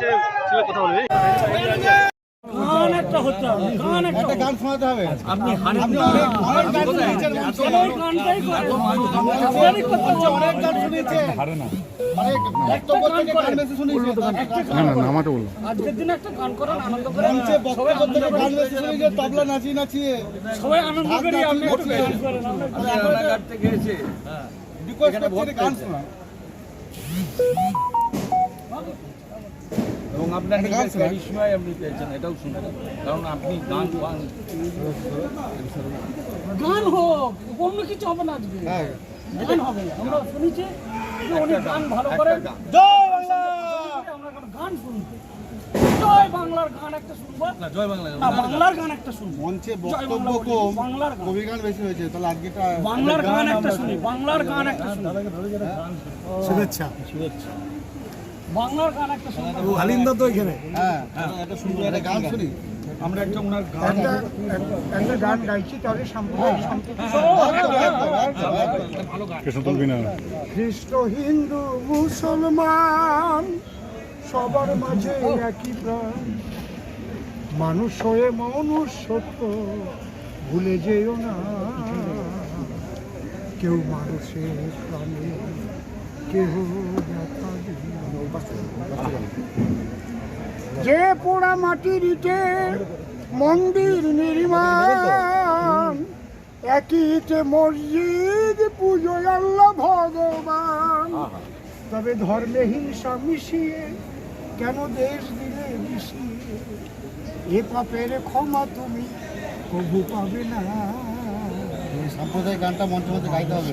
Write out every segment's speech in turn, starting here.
থেকে এসছে ছেলে কথা বলবি? আপনি থেকে আজকের দিনে একটা গান করেন আনন্দ করে থেকে শুনিয়েছে তবলা নাচিয়ে নাচিয়ে সবাই আনন্দ করি আপনি একটু গান করেন রিকোয়েস্ট করছি গান শোনা এবং আপনার একটা নিজের ক্যারিশমায় আপনি পেয়েছেন এটাও শুনে কারণ আপনি গান গান গান হোক অন্য কিছু হবে না আজকে। হ্যাঁ। গান হবে আমরা শুনেছি গান ভালো করেন। জয় বাংলা! আমরা গান জয় বাংলার গান একটা শুনব। না জয় বাংলা বাংলার গান একটা শুনব। মঞ্চে বক্তব্য কম বাংলার গান। কবি গান বেশি হয়েছে তাহলে আজকেটা বাংলার গান একটা শুনি বাংলার গান একটা শুনি। শুভেচ্ছা। বাংলার গান একটা শুনি আলিন্দা তো এখানে। হ্যাঁ। একটা সুন্দর একটা গান শুনি। আমরা একটা ওনার গান একটা গান গাইছি তাহলে খ্রিস্ট হিন্দু মুসলমান সবার মাঝে একই প্রাণ। মানুষ হয়ে মানুষ সত্য ভুলে যেও না। কেউ মানুষের প্রাণে। যে পোড়া মাটির ইটে মন্দির নির্মাণ একই ইটে মসজিদ পুজোয় আল্লাহ ভগবান। তবে ধর্মে হিংসা মিশিয়ে কেন দেশ দিলে মিশিয়ে? এ পাপের ক্ষমা তুমি কবু পাবে না। সাম্প্রদায়িক গানটা মঞ্চে মধ্যে গাইতে হবে।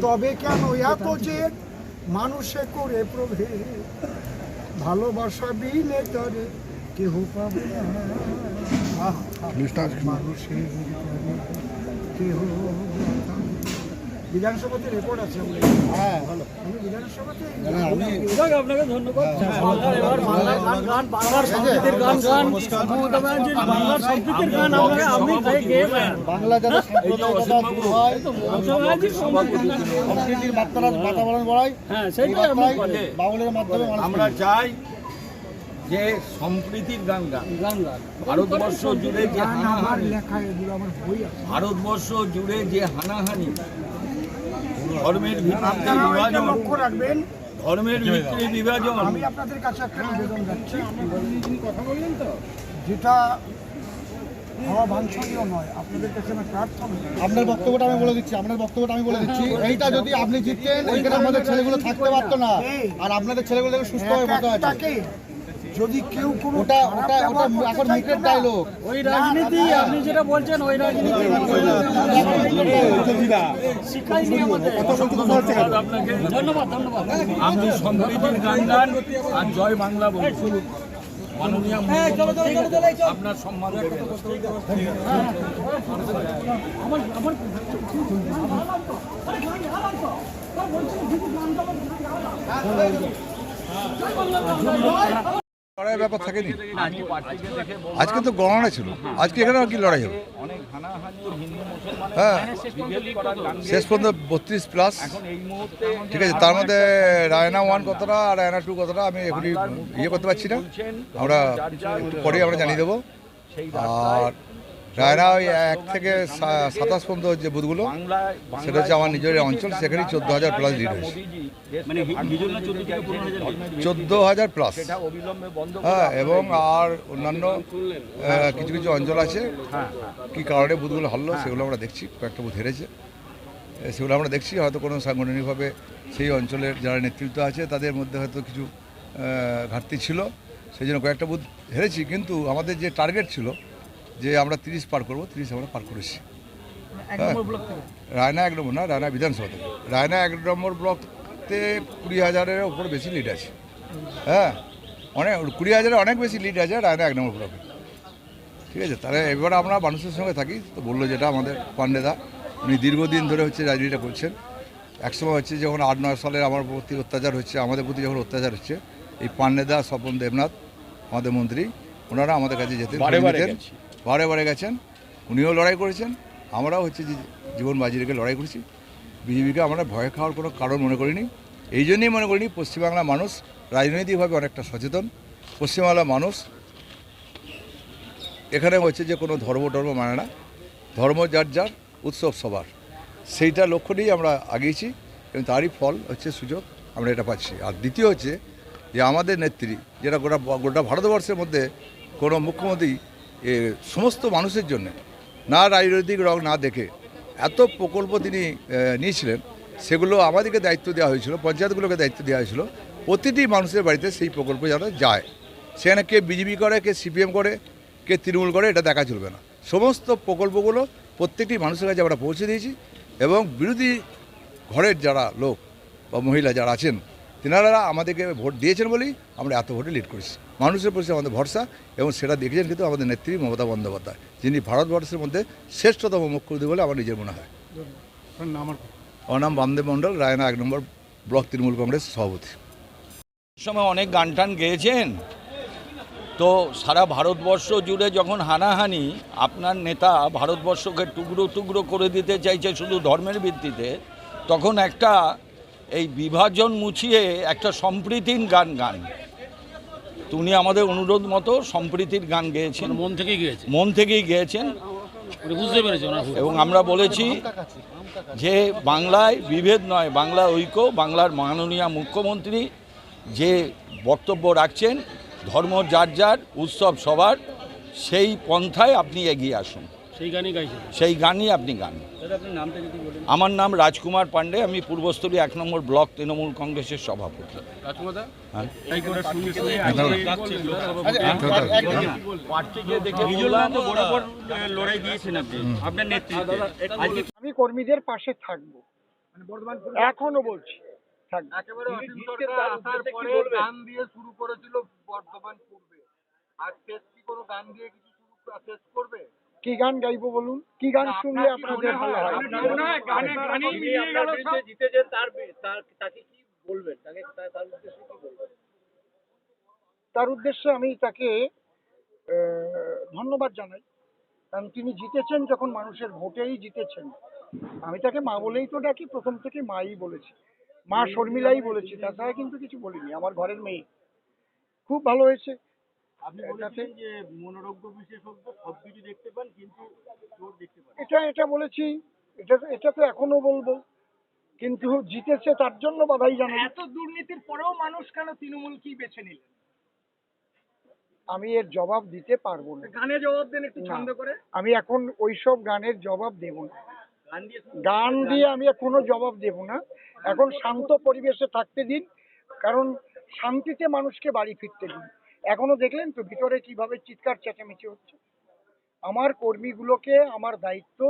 তবে কেন এত যে মানুষে করে প্রভে? ভালোবাসা বিনে তরে কেহ পাবে না। মানুষের কেহ বিধানসভাতে রেকর্ড আছে হ্যাঁ ভালো। আমি বিধানসভাতে আপনাকে ধন্যবাদ। বাংলার এবার বাংলার গান গান বাংলার সম্প্রীতির গান গান বাংলার সম্প্রীতির গান আমরা আমি গেয়ে বাংলা যাতে সাম্প্রদায়িকতা দূর হয় বাতাবরণ হ্যাঁ। বাউলের মাধ্যমে আমরা চাই যে সম্প্রীতির গান গান। ভারতবর্ষ জুড়ে যে হানাহানি ভারতবর্ষ জুড়ে যে হানাহানি ধর্মের ভিত্তিতে বিভাজন। লক্ষ্য রাখবেন। ধর্মের ভিত্তিতে বিভাজন। আমি আপনাদের কাছে একটা নিবেদন যাচ্ছি কথা বললেন তো। যেটা হওয়া বাঞ্ছনীয় নয়। আপনাদের কাছে আমার প্রার্থনা আপনার বক্তব্যটা আমি বলে দিচ্ছি আপনার বক্তব্যটা আমি বলে দিচ্ছি। এইটা যদি আপনি জিততেন এখানে আমাদের ছেলেগুলো থাকতে পারতো না। আর আপনাদের ছেলেগুলো সুস্থভাবে বসে আছে যদি কেউ কোনো ওটা ওটা ওটা এখন মিটের ডায়লগ ওই রাজনীতি আপনি যেটা বলছেন ওই রাজনীতি। শিখাইনি আমাদের। আপনাকে। ধন্যবাদ ধন্যবাদ। আপনি সম্প্রীতির গান গান আর জয় বাংলা বলুন মাননীয় আপনার সম্মান দেবেন। আমার আমার লড়াইয়ের ব্যাপার থাকেনি? আজকে তো গণনা ছিল। আজকে এখানে আর কি লড়াই হবে? হ্যাঁ। শেষ পর্যন্ত বত্রিশ প্লাস ঠিক আছে তার মধ্যে রায়না ওয়ান কতটা আর রায়না টু কতটা আমি এখনই ইয়ে করতে পারছি না। আমরা একটু পরেই আমরা জানিয়ে দেবো। আর রায়না ওই এক থেকে সাতাশ পর্যন্ত যে বুথগুলো সেটা হচ্ছে আমার নিজের অঞ্চল সেখানেই চোদ্দ হাজার প্লাস লিড হয়েছে। মানে চোদ্দ হাজার প্লাস হ্যাঁ এবং আর অন্যান্য কিছু কিছু অঞ্চল আছে কি কারণে বুথগুলো হারলো সেগুলো আমরা দেখছি কয়েকটা বুথ হেরেছে। সেগুলো আমরা দেখছি হয়তো কোনো সাংগঠনিকভাবে সেই অঞ্চলের যারা নেতৃত্ব আছে তাদের মধ্যে হয়তো কিছু ঘাটতি ছিল সেই জন্য কয়েকটা বুথ হেরেছি কিন্তু আমাদের যে টার্গেট ছিল যে আমরা তিরিশ পার করব তিরিশ আমরা পার করেছি। হ্যাঁ। রায়না এক নম্বর না রায়না বিধানসভা থেকে। রায়না এক নম্বর ব্লকতে কুড়ি হাজারের ওপর বেশি লিড আছে। হ্যাঁ অনেক কুড়ি হাজারে অনেক বেশি লিড আছে রায়না এক নম্বর ব্লকে ঠিক আছে তাহলে এবার আমরা মানুষের সঙ্গে থাকি। তো বলল যেটা আমাদের পান্ডেদা উনি দীর্ঘদিন ধরে হচ্ছে রাজনীতিটা করছেন। একসময় হচ্ছে যখন আট নয় সালের আমার প্রতি অত্যাচার হচ্ছে আমাদের প্রতি যখন অত্যাচার হচ্ছে এই পান্ডেদা স্বপন দেবনাথ আমাদের মন্ত্রী ওনারা আমাদের কাছে যেতেন বারে বারে গেছেন, উনিও লড়াই করেছেন, আমরাও হচ্ছে যে জীবন বাজি রেখে লড়াই করেছি। বিজেপিকে আমরা ভয় খাওয়ার কোনো কারণ মনে করিনি। এই জন্যই মনে করিনি পশ্চিমবাংলার মানুষ রাজনৈতিকভাবে অনেকটা সচেতন। পশ্চিমবাংলার মানুষ এখানে হচ্ছে যে কোনো ধর্ম টর্ম মানে না। ধর্ম যার যার, উৎসব সবার। সেইটা লক্ষ্য নিয়েই আমরা আগিয়েছি এবং তারই ফল হচ্ছে সুযোগ, আমরা এটা পাচ্ছি। আর দ্বিতীয় হচ্ছে যে আমাদের নেত্রী, যেটা গোটা গোটা ভারতবর্ষের মধ্যে কোনো মুখ্যমন্ত্রী সমস্ত মানুষের জন্য, না রাজনৈতিক রং না দেখে, এত প্রকল্প তিনি নিয়েছিলেন, সেগুলো আমাদেরকে দায়িত্ব দেওয়া হয়েছিল, পঞ্চায়েতগুলোকে দায়িত্ব দেওয়া হয়েছিল, প্রতিটি মানুষের বাড়িতে সেই প্রকল্প যেন যায়। সেখানে কে বিজেপি করে, কে সিপিএম করে, কে তৃণমূল করে, এটা দেখা চলবে না। সমস্ত প্রকল্পগুলো প্রত্যেকটি মানুষের কাছে আমরা পৌঁছে দিয়েছি এবং বিরোধী ঘরের যারা লোক বা মহিলা যারা আছেন, তেনারা আমাদেরকে ভোট দিয়েছেন বলেই আমরা এত ভোটে লিড করেছি। মানুষের প্রতি আমাদের ভরসা এবং সেটা দেখেছেন কিন্তু আমাদের নেত্রী মমতা বন্দ্যোপাধ্যায় যিনি ভারতবর্ষের মধ্যে শ্রেষ্ঠতম মুখ্যমন্ত্রী বলে আমার নিজের মনে হয়। আমার নাম বামদেব মণ্ডল রায়না এক নম্বর ব্লক তৃণমূল কংগ্রেস সভাপতি। সময় অনেক গান টান গেয়েছেন। তো সারা ভারতবর্ষ জুড়ে যখন হানাহানি আপনার নেতা ভারতবর্ষকে টুকরো টুকরো করে দিতে চাইছে শুধু ধর্মের ভিত্তিতে তখন একটা এই বিভাজন মুছিয়ে একটা সম্প্রীতির গান গান। তো উনি আমাদের অনুরোধ মতো সম্প্রীতির গান গেয়েছেন। মন থেকেই গিয়েছে মন থেকেই গেয়েছেন। বুঝতে পেরেছেন এবং আমরা বলেছি যে বাংলায় বিভেদ নয় বাংলা ঐক্য বাংলার মাননীয় মুখ্যমন্ত্রী যে বক্তব্য রাখছেন ধর্ম যার যার উৎসব সবার সেই পন্থায় আপনি এগিয়ে আসুন। সেই গানই গাইছেন? সেই গানই আপনি গান। আমার নাম রাজকুমার পান্ডে আমি পূর্বস্থলী এক নম্বর ব্লক তৃণমূল কংগ্রেসের সভাপতি। হ্যাঁ। আপনি। আপনার নেতৃত্বে। আজকে আমি কর্মীদের পাশে থাকব। এখনও বলছি থাকব একেবারে অসীম সরকার আসার পরে গান দিয়ে শুরু করেছিল বর্ধমান পূর্বে। আর শেষ কি কোনো গান দিয়ে কিছু শুরু শেষ করবে? কি গান গাইবো বলুন? কি গান শুনলে আপনাদের ভালো হয়? গানে গানেই মিলিয়ে গেল সব? জিতেছেন তার তার তাকে কি বলবেন? তাকে তার উদ্দেশ্যে কি বলবেন? তার উদ্দেশ্যে আমি তাকে আহ, ধন্যবাদ জানাই। কারণ তিনি জিতেছেন যখন মানুষের ভোটেই জিতেছেন। আমি তাকে মা বলেই তো ডাকি প্রথম থেকে মাই বলেছি। মা শর্মিলাই বলেছি তাছাড়া কিন্তু কিছু বলিনি। আমার ঘরের মেয়ে। খুব ভালো হয়েছে। আপনি বলেছেন যে মনোরোগ্য বিশেষজ্ঞ সব দেখতে পান কিন্তু চোর দেখতে পান। এটা এটা বলেছি। এটা এটা তো এখনও বলব। কিন্তু জিতেছে তার জন্য বাধাই জানাই। এত দুর্নীতির পরেও মানুষ কেন তৃণমূল কি বেছে নিল? আমি এর জবাব দিতে পারব না। গানে জবাব দেন একটু ছন্দ করে। আমি এখন ওইসব গানের জবাব দেব না। গান দিয়ে গান দিয়ে আমি কোনো জবাব দেব না। এখন শান্ত পরিবেশে থাকতে দিন। কারণ শান্তিতে মানুষকে বাড়ি ফিরতে দিন। এখনও দেখলেন তো ভিতরে কীভাবে চিৎকার চেঁচামেচি হচ্ছে? আমার কর্মীগুলোকে আমার দায়িত্ব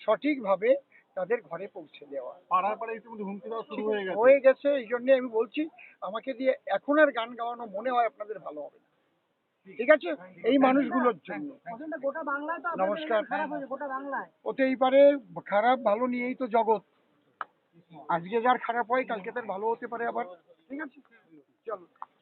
সঠিকভাবে তাদের ঘরে পৌঁছে দেওয়া। পাড়ায় পাড়ায় ইতিমধ্যে হুমকি দেওয়া শুরু হয়ে গেছে। হয়ে গেছে এই জন্য আমি বলছি আমাকে দিয়ে এখন আর গান গাওয়ানো মনে হয় আপনাদের ভালো হবে ঠিক। আছে? এই মানুষগুলোর জন্য। নমস্কার হতেই পারে খারাপ ভালো নিয়েই তো জগৎ। আজকে যার খারাপ হয় কালকে তার ভালো হতে পারে আবার। ঠিক আছে? চলো।